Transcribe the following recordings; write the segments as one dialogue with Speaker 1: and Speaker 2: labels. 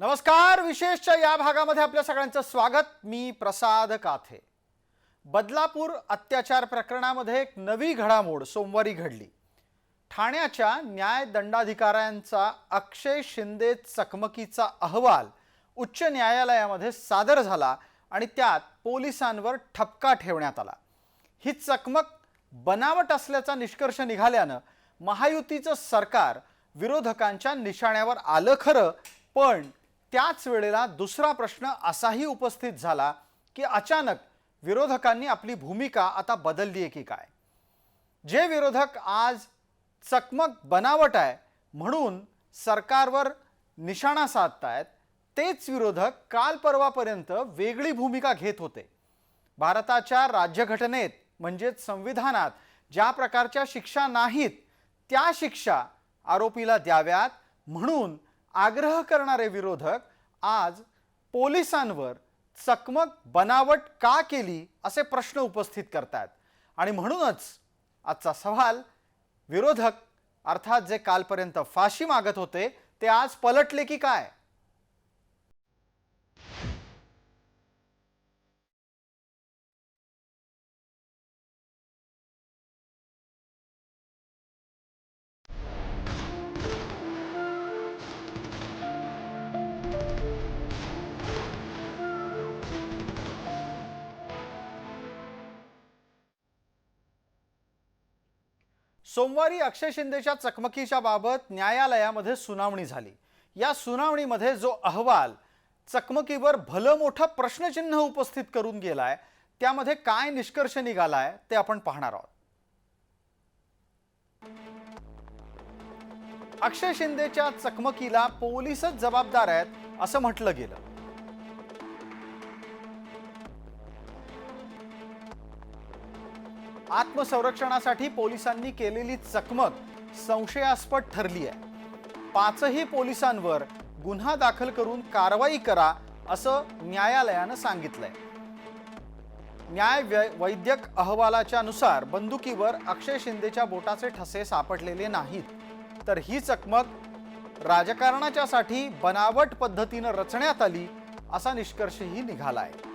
Speaker 1: नमस्कार विशेषच्या या भागामध्ये आपल्या सगळ्यांचं स्वागत. मी प्रसाद काथे. बदलापूर अत्याचार प्रकरणामध्ये एक नवी घडामोड सोमवारी घडली. ठाण्याच्या न्याय दंडाधिकाऱ्यांचा अक्षय शिंदे चकमकीचा अहवाल उच्च न्यायालयामध्ये सादर झाला आणि त्यात पोलिसांवर ठपका ठेवण्यात आला. ही चकमक बनावट असल्याचा निष्कर्ष निघाल्यानं महायुतीचं सरकार विरोधकांच्या निशाण्यावर आलं खरं पण त्याच वेळेला दुसरा प्रश्न असाही उपस्थित झाला की अचानक विरोधकांनी आपली भूमिका आता बदलली आहे की काय? जे विरोधक आज चकमक बनावट आहे म्हणून सरकारवर निशाणा साधतायत तेच विरोधक काल परवापर्यंत वेगळी भूमिका घेत होते. भारताच्या राज्यघटनेत म्हणजेच संविधानात ज्या प्रकारच्या शिक्षा नाहीत त्या शिक्षा आरोपीला द्याव्यात म्हणून आग्रह करणारे विरोधक आज पोलिसांवर चकमक बनावट का केली असे प्रश्न उपस्थित करतात आणि म्हणूनच आजचा सवाल विरोधक अर्थात जे कालपर्यंत फाशी मागत होते ते आज पलटले की काय? सोमवारी अक्षय शिंदेच्या चकमकीच्या बाबत न्यायालयामध्ये सुनावणी झाली. या सुनावणीमध्ये जो अहवाल चकमकीवर भलं मोठं प्रश्नचिन्ह उपस्थित करून गेलाय त्यामध्ये काय निष्कर्ष निघालाय ते आपण पाहणार आहोत. अक्षय शिंदेच्या चकमकीला पोलीसच जबाबदार आहेत असं म्हटलं गेलं. आत्मसंरक्षणासाठी पोलिसांनी केलेली चकमक संशयास्पद ठरली आहे. पाचही पोलिसांवर गुन्हा दाखल करून कारवाई करा असं न्यायालयानं सांगितलंय. न्याय वैद्यक अहवालाच्या नुसार बंदुकीवर अक्षय शिंदेच्या बोटाचे ठसे सापडलेले नाहीत. तर ही चकमक राजकारणाच्यासाठी बनावट पद्धतीनं रचण्यात आली असा निष्कर्षही निघाला आहे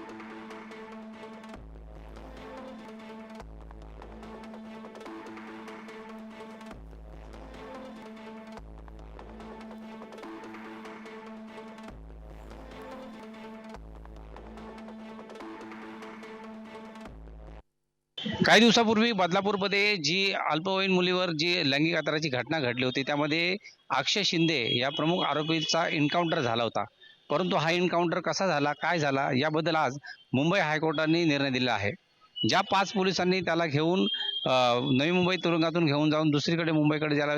Speaker 2: काही दिवसापूर्वी बदलापूरमध्ये जी अल्पवयीन मुलीवर जी लैंगिक अत्याचाराची घटना घडली होती त्यामध्ये अक्षय शिंदे या प्रमुख आरोपीचा एन्काउंटर झाला होता. परंतु हा एन्काउंटर कसा झाला काय झाला याबद्दल आज मुंबई हायकोर्टाने निर्णय दिला आहे. ज्या पाच पोलिसांनी त्याला घेऊन नवी मुंबई तुरुंगातून घेऊन जाऊन दुसरीकडे मुंबईकडे ज्याला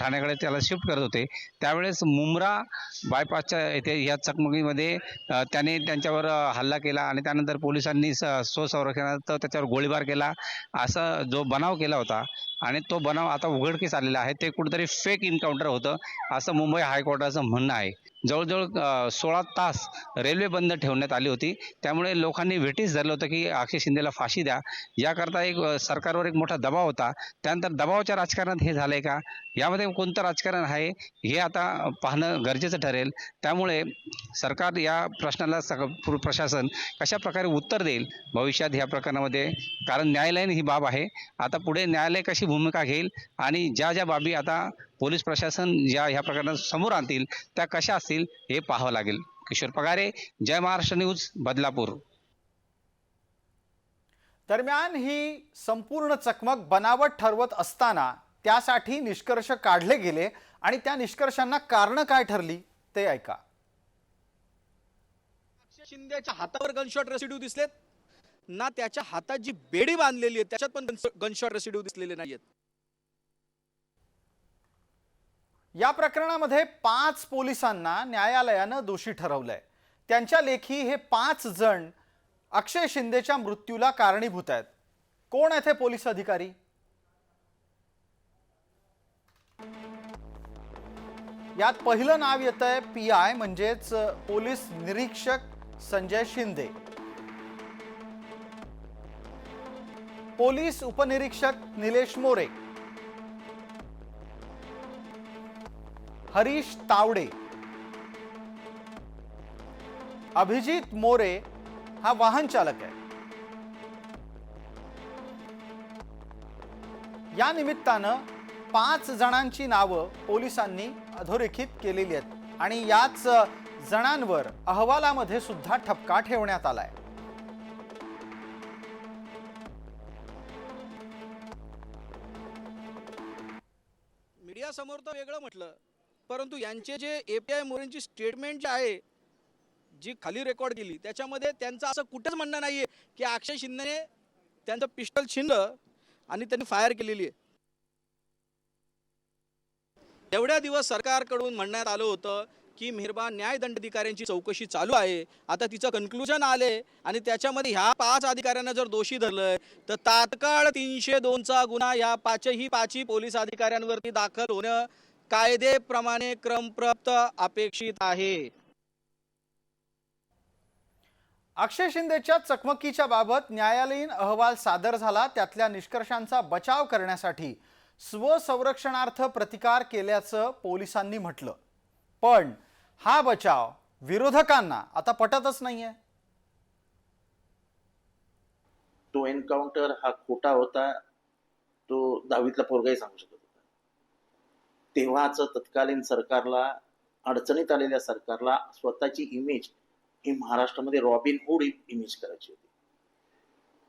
Speaker 2: ठाण्याकडे त्याला शिफ्ट करत होते त्यावेळेस मुंब्रा बायपासच्या येथे या चकमकीमध्ये त्याने त्यांच्यावर हल्ला केला आणि त्यानंतर पोलिसांनी स स्वसंरक्षणार्थ त्याच्यावर गोळीबार केला. असा जो बनाव केला होता आणि तो बनाव आता उघडकीस आलेला आहे. ते कुठंतरी फेक इन्काउंटर होतं असं मुंबई हायकोर्टाचं म्हणणं आहे. जवळजवळ सोळा तास रेल्वे बंद ठेवण्यात आली होती. त्यामुळे लोकांनी वेटीस धरलं होतं की अक्षय शिंदेला फाशी द्या. याकरता एक सरकारवर एक मोठा दबाव होता. त्यानंतर दबावाच्या राजकारणात हे झालं आहे का? यामध्ये कोणतं राजकारण आहे? हे आता पाहणं गरजेचं ठरेल. त्यामुळे सरकार या प्रश्नाला सग प्रशासन कशा प्रकारे उत्तर देईल? भविष्यात ह्या प्रकरणामध्ये कारण न्यायालयीन ही बाब आहे. आता पुढे न्यायालय कशी भूमिका घेईल? आणि ज्या ज्या बाबी आता पोलीस प्रशासन ज्या ह्या प्रकरणात समोर आणतील त्या कशा असतील हे पाहावं लागेल. किशोर पगारे जय महाराष्ट्र न्यूज बदलापूर.
Speaker 1: दरम्यान ही संपूर्ण चकमक बनावट ठरवत असताना त्यासाठी निष्कर्ष काढले गेले आणि त्या निष्कर्षांना कारण काय ठरली ते ऐका.
Speaker 3: अक्षय शिंदेच्या हातावर गनशॉट रेसिड्यू दिसलेत. ना त्याच्या हातात जी बेडी बांधलेली आहे त्याच्यात पण गनशॉट रेसिड्यू दिसलेले नाहीयेत.
Speaker 1: या प्रकरणामध्ये पाच पोलिसांना न्यायालयानं दोषी ठरवलंय. त्यांच्या लेखी हे पाच जण अक्षय शिंदेच्या मृत्यूला कारणीभूत आहेत. कोण आहेत हे पोलीस अधिकारी? यात पहिलं नाव येत आहे पी आय म्हणजेच पोलीस निरीक्षक संजय शिंदे. पोलीस उपनिरीक्षक निलेश मोरे. हरीश तावडे. अभिजित मोरे हा वाहन चालक आहे. या निमित्तानं पाच जणांची नावं पोलिसांनी अधोरेखित केलेली आहेत आणि याच जणांवर अहवालामध्ये सुद्धा ठपका ठेवण्यात आलाय.
Speaker 3: मीडिया समोर तर वेगळं म्हटलं. परंतु यांचे जे एपीआय मोरेंची स्टेटमेंट जी आहे जी खाली रेकॉर्ड केली त्याच्यामध्ये त्यांचं असं कुठंच म्हणणं नाहीये की अक्षय शिंदेने त्यांचं पिस्टल छिनलं आणि त्यांनी फायर केलेली आहे. एवढ्या दिवस सरकारकडून म्हणण्यात आलं होतं की मेहरबान न्याय दंडाधिकाऱ्यांची चौकशी चालू आहे. आता तिचं कन्क्लुजन आले आणि त्याच्यामध्ये ह्या पाच अधिकाऱ्यांना जर दोषी धरलंय तर तात्काळ तीनशे दोनचा गुन्हा ह्या पाचही पाचही पोलीस अधिकाऱ्यांवरती दाखल होणं कायदेप्रमाणे क्रमप्राप्त अपेक्षित आहे.
Speaker 1: अक्षय शिंदेच्या चकमकीच्या बाबत न्यायालयीन अहवाल सादर झाला त्यातल्या निष्कर्षांचा बचाव करण्यासाठी स्वसंरक्षणार्थ प्रतिकार केल्याचं पोलिसांनी म्हटलं. पण हा बचाव विरोधकांना आता पटतच नाहीये.
Speaker 4: तो एन्काउंटर हा खोटा होता तो दहावीतला पोरगाही सांगू शकत तेव्हाच तत्कालीन सरकारला अडचणीत आलेल्या सरकारला स्वतःची इमेज ही महाराष्ट्रामध्ये रॉबिन हुड इमेज करायची होती.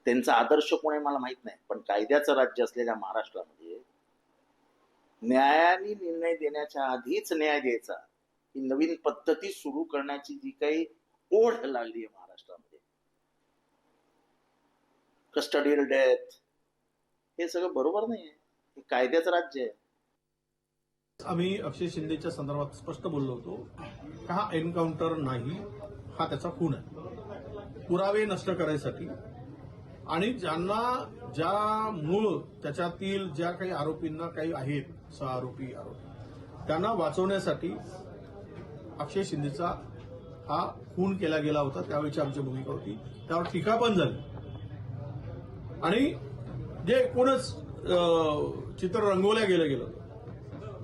Speaker 4: त्यांचा आदर्श कोण आहे मला माहीत नाही पण कायद्याचं राज्य असलेल्या महाराष्ट्रामध्ये न्यायाने निर्णय देण्याच्या आधीच न्याय द्यायचा ही नवीन पद्धती सुरू करण्याची जी काही ओढ लागली आहे महाराष्ट्रामध्ये. कस्टडियल डेथ हे सगळं बरोबर नाही आहे हे कायद्याचं राज्य आहे.
Speaker 5: आम्ही अक्षय शिंदेच्या संदर्भात स्पष्ट बोललो होतो का हा एन्काउंटर नाही हा त्याचा खून आहे. पुरावे नष्ट करायसाठी आणि ज्यांना ज्या मूळ त्याच्यातील ज्या काही आरोपींना काही आहेत सहा आरोपी आरोपी त्यांना वाचवण्यासाठी अक्षय शिंदेचा हा खून केला गेला होता त्यावेळीची आमची भूमिका होती. त्यावर टीका पण झाली. आणि जे एकूणच अं, चित्र रंगवल्या गेलं गेलं.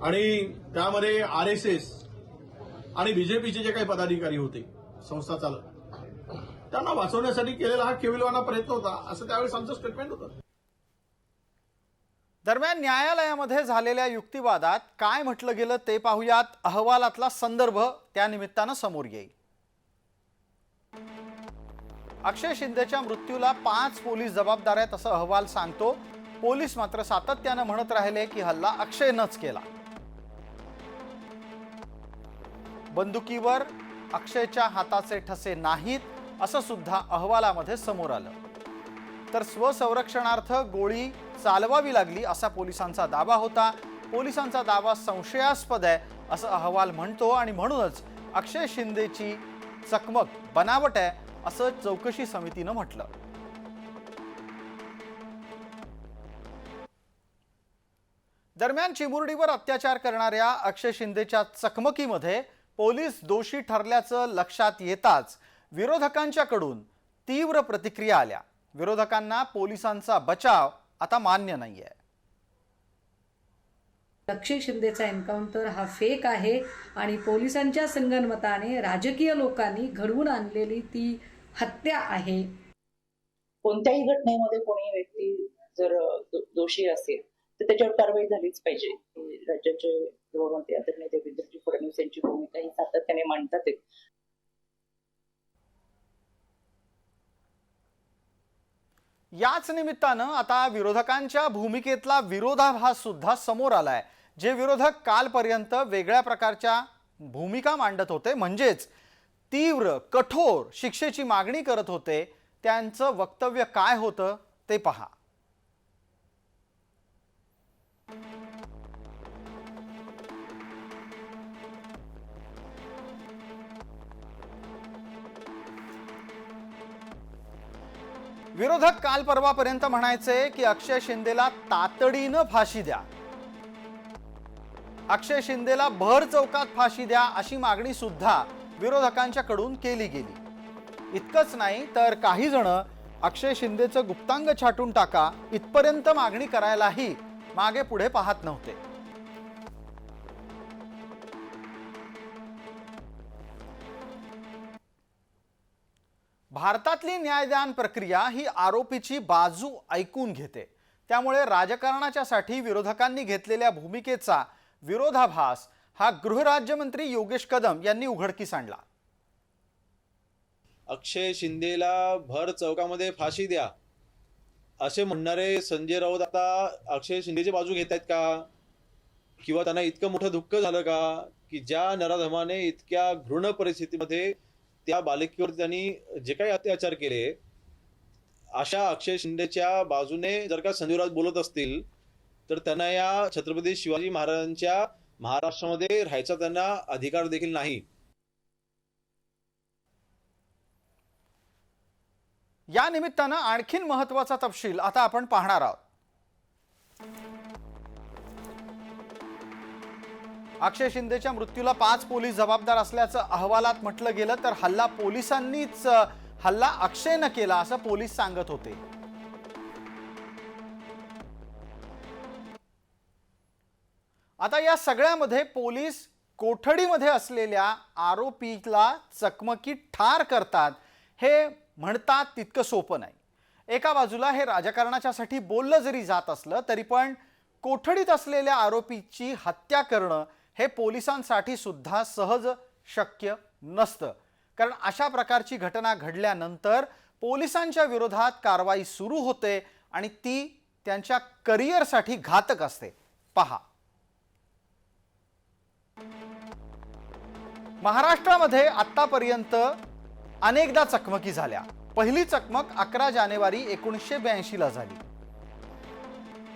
Speaker 5: आणि त्यामध्ये आर एस एस आणि बीजेपीचे जे काही पदाधिकारी होते संस्था चालक त्यांना वाचवण्यासाठी केलेला हा केविलवाना प्रयत्न होता असं त्यावेळेस आमचं स्टेटमेंट होतं.
Speaker 1: दरम्यान न्यायालयामध्ये झालेल्या युक्तिवादात काय म्हटलं गेलं ते पाहूयात. अहवालातला संदर्भ त्या निमित्तानं समोर येईल. अक्षय शिंदेच्या मृत्यूला पाच पोलीस जबाबदार आहेत असं अहवाल सांगतो. पोलीस मात्र सातत्यानं म्हणत राहिले की हल्ला अक्षयनंच केला. बंदुकीवर अक्षयच्या हाताचे ठसे नाहीत असं सुद्धा अहवालामध्ये समोर आलं. तर स्वसंरक्षणार्थ गोळी चालवावी लागली असा पोलिसांचा दावा होता. पोलिसांचा दावा संशयास्पद आहे असं अहवाल म्हणतो आणि म्हणूनच अक्षय शिंदेची चकमक बनावट आहे असं चौकशी समितीनं म्हटलं. दरम्यान चिमुरडीवर अत्याचार करणाऱ्या अक्षय शिंदेच्या चकमकीमध्ये पोलीस दोषी ठरल्याचं लक्षात येताच विरोधकांच्याकडून तीव्र प्रतिक्रिया आल्या. विरोधकांना पोलिसांचा बचाव आता मान्य नाहीये.
Speaker 6: अक्षय शिंदेचा एन्काउंटर हा फेक आहे आणि पोलिसांच्या संगनमताने राजकीय लोकांनी घडवून आणलेली ती हत्या आहे.
Speaker 7: कोणत्याही घटनेमध्ये कोणी व्यक्ती जर दोषी असेल तर त्याच्यावर कारवाई झालीच पाहिजे. राज्याचे गृहमंत्री आदरणीय देवेंद्रजी फडणवीस यांची भूमिका ही सातत्याने मांडतात
Speaker 1: याच निमित्तानं आता विरोधकांच्या भूमिकेतला विरोधाभास सुद्धा समोर आलाय. जे विरोधक कालपर्यंत वेगळ्या प्रकारच्या भूमिका मांडत होते म्हणजेच तीव्र कठोर शिक्षेची मागणी करत होते त्यांचं वक्तव्य काय होतं ते पहा. विरोधक काल परवापर्यंत म्हणायचे की अक्षय शिंदेला तातडीनं फाशी द्या. अक्षय शिंदेला भर चौकात फाशी द्या अशी मागणी सुद्धा विरोधकांच्याकडून केली गेली. इतकंच नाही तर काही जण अक्षय शिंदेचं गुप्तांग छाटून टाका इथपर्यंत मागणी करायलाही मागे पुढे पाहत नव्हते. भारतातली न्यायदान प्रक्रिया ही आरोपीची बाजू ऐकून घेते. त्यामुळे राजकारणाच्यासाठी विरोधकांनी घेतलेल्या भूमिकेचा विरोधाभास हा गृहराज्यमंत्री योगेश कदम यांनी उघडकीस आणला.
Speaker 8: अक्षय शिंदेला भर चौकामध्ये फाशी द्या. असे म्हणणारे संजय राऊत आता अक्षय शिंदेची बाजू घेत आहेत का? किंवा त्यांना इतकं मोठं दुःख झालं का? की ज्या नराधमाने इतक्या घृण परिस्थितीमध्ये त्या बालिकेवर त्यांनी जे काही अत्याचार केले अशा अक्षय शिंदेच्या बाजूने जर का संजीवराज बोलत असतील तर त्यांना या छत्रपती शिवाजी महाराजांच्या महाराष्ट्रामध्ये राहायचा त्यांना अधिकार देखील नाही.
Speaker 1: या निमित्तानं आणखीन महत्त्वाचा तपशील आता आपण पाहणार आहोत. अक्षय शिंदेच्या मृत्यूला पाच पोलीस जबाबदार असल्याचं अहवालात म्हटलं गेलं तर हल्ला पोलिसांनीच हल्ला अक्षयनं केला असं पोलीस सांगत होते. आता या सगळ्यामध्ये पोलीस कोठडीमध्ये असलेल्या आरोपीला चकमकीत ठार करतात हे म्हणतात तितकं सोपं नाही. एका बाजूला हे राजकारणाच्यासाठी बोललं जरी जात असलं तरी पण कोठडीत असलेल्या आरोपीची हत्या करणं हे पोलिसांसाठी सुद्धा सहज शक्य नसतं. कारण अशा प्रकारची घटना घडल्यानंतर पोलिसांच्या विरोधात कारवाई सुरू होते आणि ती त्यांच्या करिअरसाठी घातक असते. पहा. महाराष्ट्रामध्ये आतापर्यंत अनेकदा चकमकी झाल्या. पहिली चकमक अकरा जानेवारी एकोणीसशे ब्याऐंशीला झाली.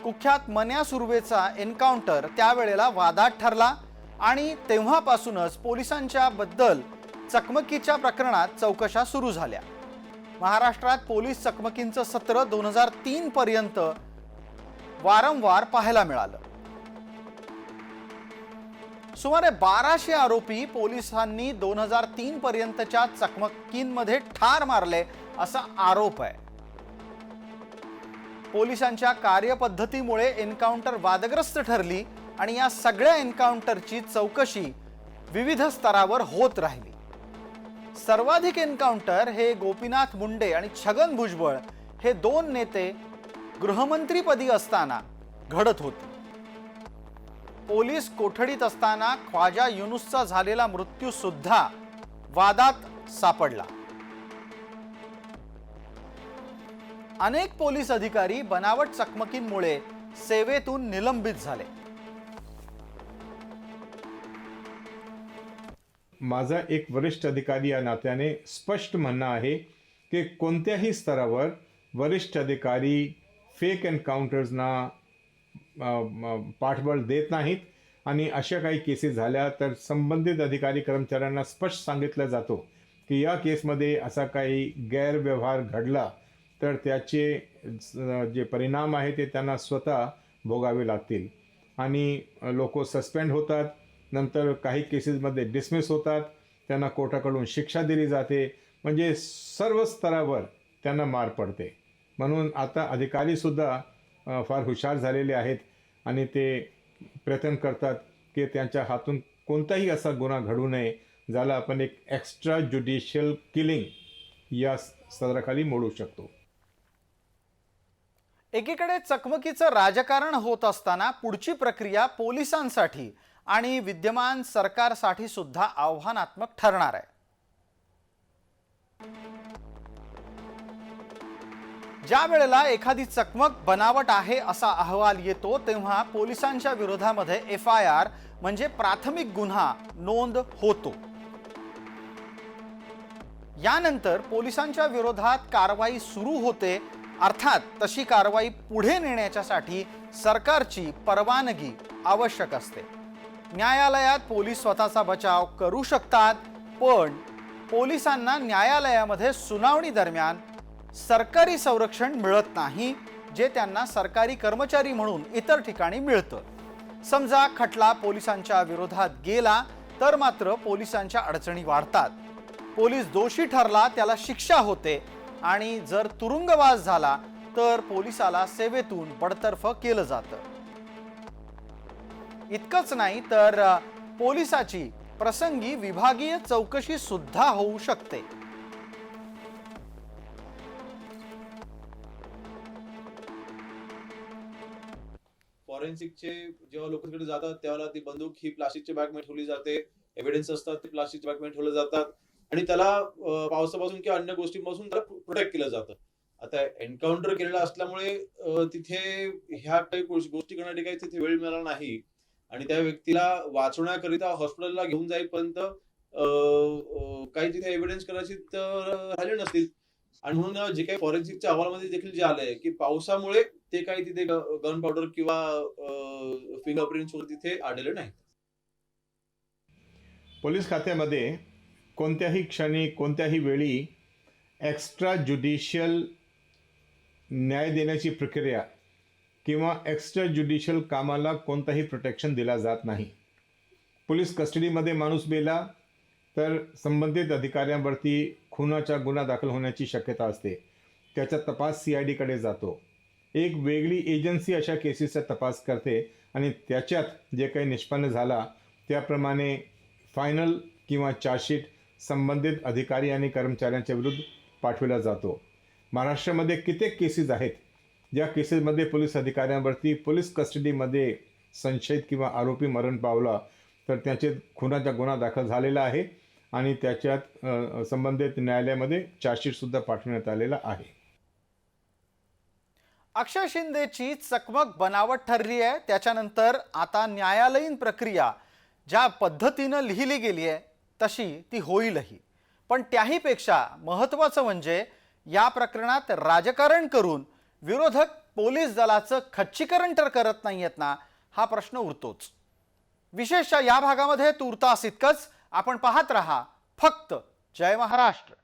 Speaker 1: कुख्यात मन्या सुर्वेचा एन्काउंटर त्यावेळेला वादात ठरला. आणि तेव्हापासूनच पोलिसांच्या बद्दल चकमकीच्या प्रकरणात चौकशा सुरू झाल्या. महाराष्ट्रात पोलीस चकमकींचं सत्र दोन हजार तीन पर्यंत वारंवार पाहायला मिळालं. सुमारे बाराशे आरोपी पोलिसांनी दोन हजार तीन पर्यंतच्या चकमकींमध्ये ठार मारले असा आरोप आहे. पोलिसांच्या कार्यपद्धतीमुळे एन्काउंटर वादग्रस्त ठरली आणि या सगळ्या एन्काउंटरची चौकशी विविध स्तरावर होत राहिली. सर्वाधिक एन्काउंटर हे गोपीनाथ मुंडे आणि छगन भुजबळ हे दोन नेते गृहमंत्रीपदी असताना घडत होते. पोलीस कोठडीत असताना ख्वाजा युनुसचा झालेला मृत्यू सुद्धा वादात सापडला. अनेक पोलीस अधिकारी बनावट चकमकींमुळे सेवेतून निलंबित झाले.
Speaker 9: माझा एक वरिष्ठ अधिकारी या नात्याने स्पष्ट म्हणणं आहे की कोणत्याही स्तरावर वरिष्ठ अधिकारी फेक एन्काउंटर्सना पाठबळ देत नाहीत आणि अशा काही केसेस झाल्या तर संबंधित अधिकारी कर्मचाऱ्यांना स्पष्ट सांगितलं जातो की या केसमध्ये असा काही गैरव्यवहार घडला तर त्याचे जे परिणाम आहे ते त्यांना स्वतः भोगावे लागतील. आणि लोक सस्पेंड होतात नंतर काही केसेसमध्ये डिसमिस होतात त्यांना कोर्टाकडून शिक्षा दिली जाते. म्हणजे सर्व स्तरावर त्यांना मार पडते. म्हणून आता अधिकारीसुद्धा फार हुशार झालेले आहेत आणि ते प्रयत्न करतात की त्यांच्या हातून कोणताही असा गुन्हा घडू नये ज्याला आपण एक एक्स्ट्रा ज्युडिशियल किलिंग या सदराखाली मोडू शकतो.
Speaker 1: एकीकडे चकमकीचं राजकारण होत असताना पुढची प्रक्रिया पोलिसांसाठी आणि विद्यमान सरकारसाठी सुद्धा आव्हानात्मक ठरणार आहे. ज्या वेळेला एखादी चकमक बनावट आहे असा अहवाल येतो तेव्हा पोलिसांच्या विरोधामध्ये एफ आय आर म्हणजे प्राथमिक गुन्हा नोंद होतो. यानंतर पोलिसांच्या विरोधात कारवाई सुरू होते अर्थात तशी कारवाई पुढे नेण्याच्यासाठी सरकारची परवानगी आवश्यक असते. न्यायालयात पोलीस स्वतःचा बचाव करू शकतात पण पोलिसांना न्यायालयामध्ये सुनावणी दरम्यान सरकारी संरक्षण मिळत नाही जे त्यांना सरकारी कर्मचारी म्हणून इतर ठिकाणी मिळतं. समजा खटला पोलिसांच्या विरोधात गेला तर मात्र पोलिसांच्या अडचणी वाढतात. पोलीस दोषी ठरला त्याला शिक्षा होते आणि जर तुरुंगवास झाला तर पोलिसाला सेवेतून बडतर्फ केलं जातं. इतकंच नाही तर पोलिसाची प्रसंगी विभागीय चौकशी सुद्धा होऊ शकते.
Speaker 8: फॉरेन्सिकचे जेव्हा लोक तिकडे जातात तेव्हा ती बंदूक ही प्लास्टिकच्या बॅगमध्ये ठेवली जाते. एव्हिडन्स असतात ते प्लास्टिकच्या बॅगमध्ये ठेवले जातात. आणि त्याला पावसापासून किंवा अन्य गोष्टींपासून त्याला प्रोटेक्ट केलं जातं. आता एन्काउंटर केलेला असल्यामुळे तिथे ह्या काही गोष्टी गोष्टी करण्यासाठी काही तिथे वेळ मिळाला नाही. आणि त्या व्यक्तीला वाचवण्याकरिता हॉस्पिटलला घेऊन जाईपर्यंत काही तिथे एव्हिडन्स करायची तर राहिले नसतील. आणि म्हणून जे काही फॉरेन्सिकच्या अहवालामध्ये देखील जे आलंय की पावसामुळे ते काही तिथे गन पावडर किंवा फिंगरप्रिंट तिथे आढळले नाही
Speaker 9: पोलीस खात्यामध्ये कोणत्याही क्षणी कोणत्याही वेळी एक्स्ट्रा ज्युडिशियल न्याय देण्याची प्रक्रिया किंवा एक्स्ट्रा ज्युडिशियल कामाला कोणताही प्रोटेक्शन दिला जात नाही. पोलीस कस्टडीमध्ये माणूस मेला तर संबंधित अधिकाऱ्यांवरती खुनाचा गुन्हा दाखल होण्याची शक्यता असते. त्याचा तपास सी आय डीकडे जातो. एक वेगळी एजन्सी अशा केसेसचा तपास करते आणि त्याच्यात जे काही निष्पन्न झाला त्याप्रमाणे फायनल किंवा चार्जशीट संबंधित अधिकारी आणि कर्मचाऱ्यांच्या विरुद्ध पाठविला जातो. महाराष्ट्रामध्ये कित्येक केसेस आहेत. ज्या केसेसमध्ये पोलीस अधिकाऱ्यांवरती पोलीस कस्टडीमध्ये संशयित किंवा आरोपी मरण पावला तर त्याचे खुनाचा गुन्हा दाखल झालेला आहे आणि त्याच्यात संबंधित न्यायालयामध्ये चार्जशीटसुद्धा पाठवण्यात आलेला आहे.
Speaker 1: अक्षय शिंदेची चकमक बनावट ठरली आहे. त्याच्यानंतर आता न्यायालयीन प्रक्रिया ज्या पद्धतीनं लिहिली गेली आहे तशी ती होईलही. पण त्याहीपेक्षा महत्त्वाचं म्हणजे या प्रकरणात राजकारण करून विरोधक पोलीस दलाचं खच्चीकरण तर करत नाही आहेत ना हा प्रश्न उरतोच. विशेषतः या भागामध्ये तूर्तास इतकंच आपण पाहत रहा फक्त जय महाराष्ट्र.